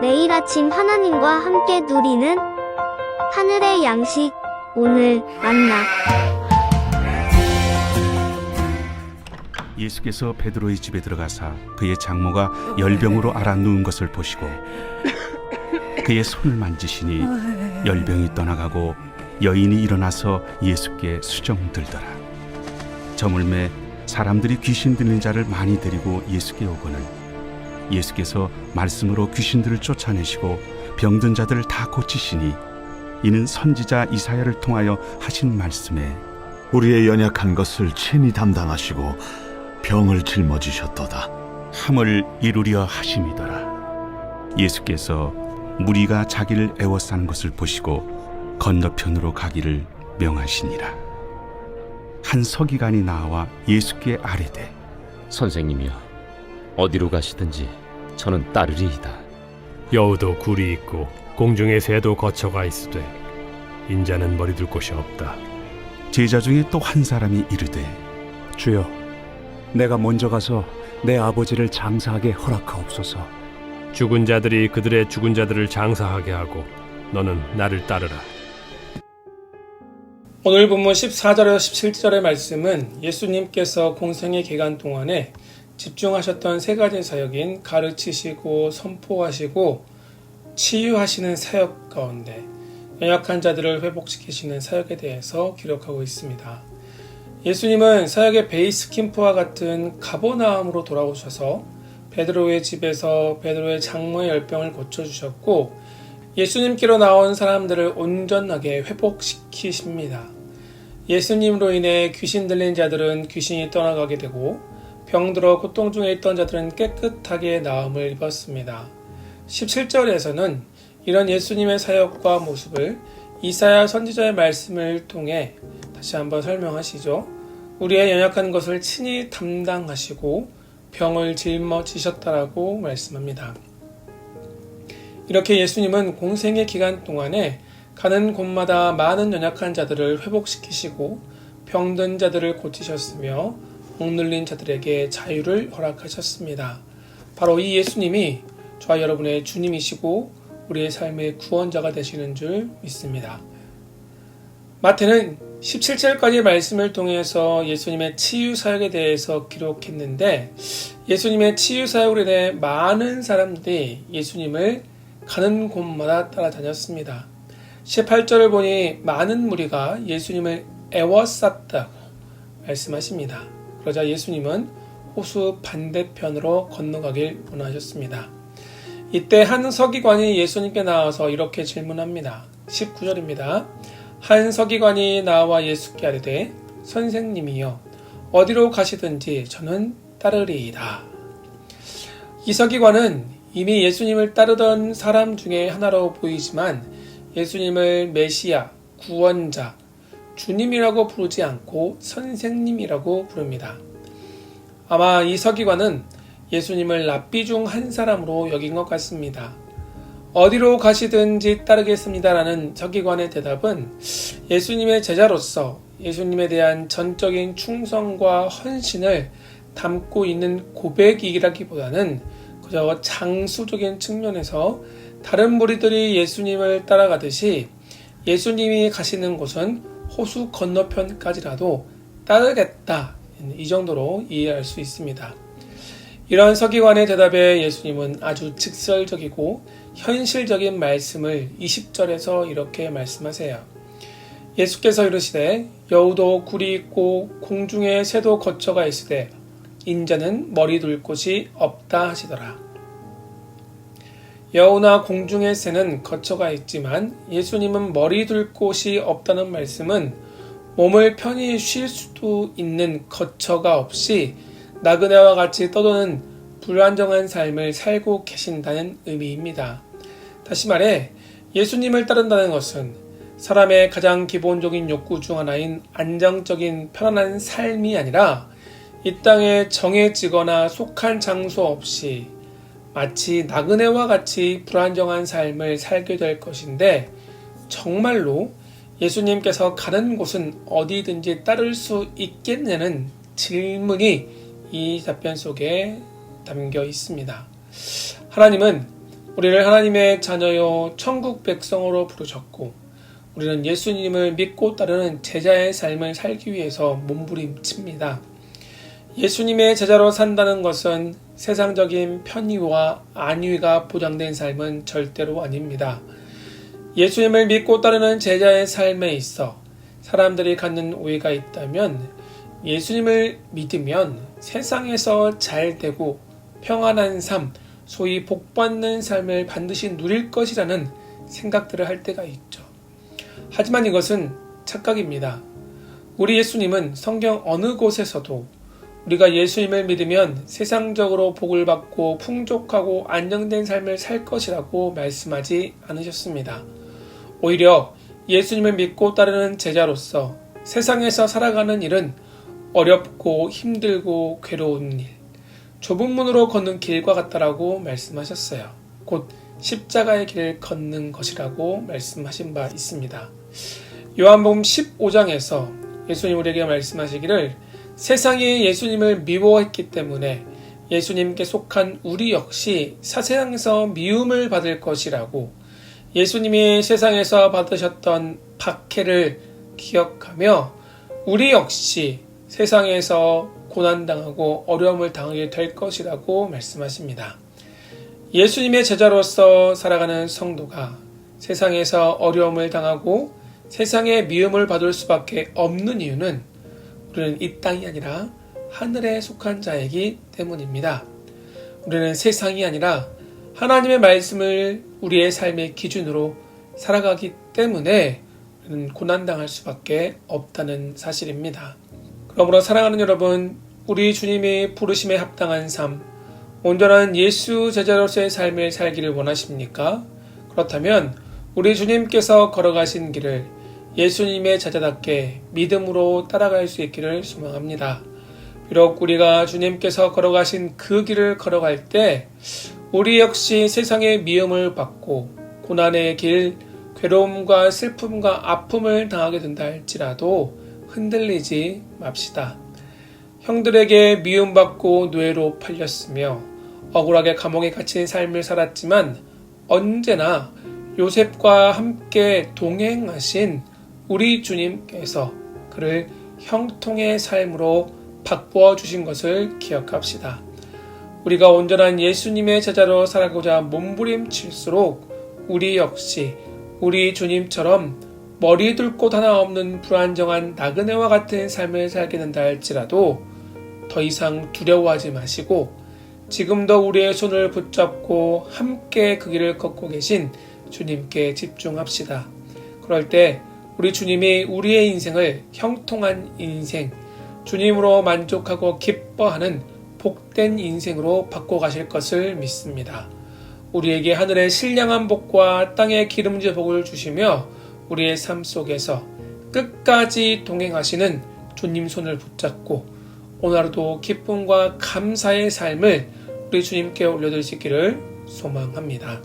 매일 아침 하나님과 함께 누리는 하늘의 양식 오늘 만나. 예수께서 베드로의 집에 들어가사 그의 장모가 열병으로 앓아 누운 것을 보시고 그의 손을 만지시니 열병이 떠나가고 여인이 일어나서 예수께 수정 들더라. 저물매 사람들이 귀신 들린 자를 많이 데리고 예수께 오거늘 예수께서 말씀으로 귀신들을 쫓아내시고 병든 자들을 다 고치시니 이는 선지자 이사야를 통하여 하신 말씀에 우리의 연약한 것을 친히 담당하시고 병을 짊어지셨도다. 함을 이루려 하심이더라. 예수께서 무리가 자기를 애워싸는 것을 보시고 건너편으로 가기를 명하시니라. 한 서기관이 나와 예수께 아뢰되 선생님이여 어디로 가시든지 저는 따르리이다 여우도 굴이 있고 공중의 새도 거처가 있으되 인자는 머리 둘 곳이 없다. 제자 중에 또 한 사람이 이르되 주여, 내가 먼저 가서 내 아버지를 장사하게 허락하옵소서. 죽은 자들이 그들의 죽은 자들을 장사하게 하고 너는 나를 따르라. 오늘 본문 14절에서 17절의 말씀은 예수님께서 공생의 기간 동안에 집중하셨던 세 가지 사역인 가르치시고 선포하시고 치유하시는 사역 가운데 연약한 자들을 회복시키시는 사역에 대해서 기록하고 있습니다. 예수님은 사역의 베이스 캠프와 같은 가보나움으로 돌아오셔서 베드로의 집에서 베드로의 장모의 열병을 고쳐주셨고 예수님께로 나온 사람들을 온전하게 회복시키십니다. 예수님으로 인해 귀신 들린 자들은 귀신이 떠나가게 되고 병들어 고통 중에 있던 자들은 깨끗하게 나음을 입었습니다. 17절에서는 이런 예수님의 사역과 모습을 이사야 선지자의 말씀을 통해 다시 한번 설명하시죠. 우리의 연약한 것을 친히 담당하시고 병을 짊어지셨다라고 말씀합니다. 이렇게 예수님은 공생의 기간 동안에 가는 곳마다 많은 연약한 자들을 회복시키시고 병든 자들을 고치셨으며 억눌린 자들에게 자유를 허락하셨습니다. 바로 이 예수님이 저와 여러분의 주님이시고 우리의 삶의 구원자가 되시는 줄 믿습니다. 마태는 17절까지 말씀을 통해서 예수님의 치유 사역에 대해서 기록했는데 예수님의 치유 사역으로 인해 많은 사람들이 예수님을 가는 곳마다 따라다녔습니다. 18절을 보니 많은 무리가 예수님을 애워쌌다고 말씀하십니다. 그러자 예수님은 호수 반대편으로 건너가길 원하셨습니다. 이때 한 서기관이 예수님께 나와서 이렇게 질문합니다. 19절입니다. 한 서기관이 나와 예수께 아뢰되 선생님이여 어디로 가시든지 저는 따르리이다. 이 서기관은 이미 예수님을 따르던 사람 중에 하나로 보이지만 예수님을 메시아, 구원자, 주님이라고 부르지 않고 선생님이라고 부릅니다. 아마 이 서기관은 예수님을 랍비 중 한 사람으로 여긴 것 같습니다. 어디로 가시든지 따르겠습니다라는 서기관의 대답은 예수님의 제자로서 예수님에 대한 전적인 충성과 헌신을 담고 있는 고백이라기보다는 그저 장수적인 측면에서 다른 무리들이 예수님을 따라가듯이 예수님이 가시는 곳은 호수 건너편까지라도 따르겠다. 이 정도로 이해할 수 있습니다. 이런 서기관의 대답에 예수님은 아주 직설적이고 현실적인 말씀을 20절에서 이렇게 말씀하세요. 예수께서 이르시되 여우도 굴이 있고 공중에 새도 거처가 있으되 인자는 머리 둘 곳이 없다 하시더라. 여우나 공중의 새는 거처가 있지만 예수님은 머리 둘 곳이 없다는 말씀은 몸을 편히 쉴 수도 있는 거처가 없이 나그네와 같이 떠도는 불안정한 삶을 살고 계신다는 의미입니다. 다시 말해 예수님을 따른다는 것은 사람의 가장 기본적인 욕구 중 하나인 안정적인 편안한 삶이 아니라 이 땅에 정해지거나 속한 장소 없이 마치 나그네와 같이 불안정한 삶을 살게 될 것인데 정말로 예수님께서 가는 곳은 어디든지 따를 수 있겠냐는 질문이 이 답변 속에 담겨 있습니다. 하나님은 우리를 하나님의 자녀요 천국 백성으로 부르셨고 우리는 예수님을 믿고 따르는 제자의 삶을 살기 위해서 몸부림칩니다. 예수님의 제자로 산다는 것은 세상적인 편의와 안위가 보장된 삶은 절대로 아닙니다. 예수님을 믿고 따르는 제자의 삶에 있어 사람들이 갖는 오해가 있다면 예수님을 믿으면 세상에서 잘 되고 평안한 삶, 소위 복 받는 삶을 반드시 누릴 것이라는 생각들을 할 때가 있죠. 하지만 이것은 착각입니다. 우리 예수님은 성경 어느 곳에서도 우리가 예수님을 믿으면 세상적으로 복을 받고 풍족하고 안정된 삶을 살 것이라고 말씀하지 않으셨습니다. 오히려 예수님을 믿고 따르는 제자로서 세상에서 살아가는 일은 어렵고 힘들고 괴로운 일, 좁은 문으로 걷는 길과 같다라고 말씀하셨어요. 곧 십자가의 길을 걷는 것이라고 말씀하신 바 있습니다. 요한복음 15장에서 예수님 우리에게 말씀하시기를 세상이 예수님을 미워했기 때문에 예수님께 속한 우리 역시 사세상에서 미움을 받을 것이라고 예수님이 세상에서 받으셨던 박해를 기억하며 우리 역시 세상에서 고난당하고 어려움을 당하게 될 것이라고 말씀하십니다. 예수님의 제자로서 살아가는 성도가 세상에서 어려움을 당하고 세상의 미움을 받을 수밖에 없는 이유는 우리는 이 땅이 아니라 하늘에 속한 자이기 때문입니다. 우리는 세상이 아니라 하나님의 말씀을 우리의 삶의 기준으로 살아가기 때문에 우리는 고난당할 수밖에 없다는 사실입니다. 그러므로 사랑하는 여러분, 우리 주님의 부르심에 합당한 삶, 온전한 예수 제자로서의 삶을 살기를 원하십니까? 그렇다면 우리 주님께서 걸어가신 길을 예수님의 제자답게 믿음으로 따라갈 수 있기를 소망합니다. 비록 우리가 주님께서 걸어가신 그 길을 걸어갈 때 우리 역시 세상의 미움을 받고 고난의 길, 괴로움과 슬픔과 아픔을 당하게 된다 할지라도 흔들리지 맙시다. 형들에게 미움받고 노예로 팔렸으며 억울하게 감옥에 갇힌 삶을 살았지만 언제나 요셉과 함께 동행하신 우리 주님께서 그를 형통의 삶으로 바꾸어 주신 것을 기억합시다. 우리가 온전한 예수님의 제자로 살아가고자 몸부림칠수록 우리 역시 우리 주님처럼 머리 둘 곳 하나 없는 불안정한 나그네와 같은 삶을 살게 된다 할지라도 더 이상 두려워하지 마시고 지금도 우리의 손을 붙잡고 함께 그 길을 걷고 계신 주님께 집중합시다. 그럴 때 우리 주님이 우리의 인생을 형통한 인생, 주님으로 만족하고 기뻐하는 복된 인생으로 바꿔가실 것을 믿습니다. 우리에게 하늘의 신령한 복과 땅의 기름진 복을 주시며 우리의 삶 속에서 끝까지 동행하시는 주님 손을 붙잡고 오늘도 기쁨과 감사의 삶을 우리 주님께 올려드릴 수 있기를 소망합니다.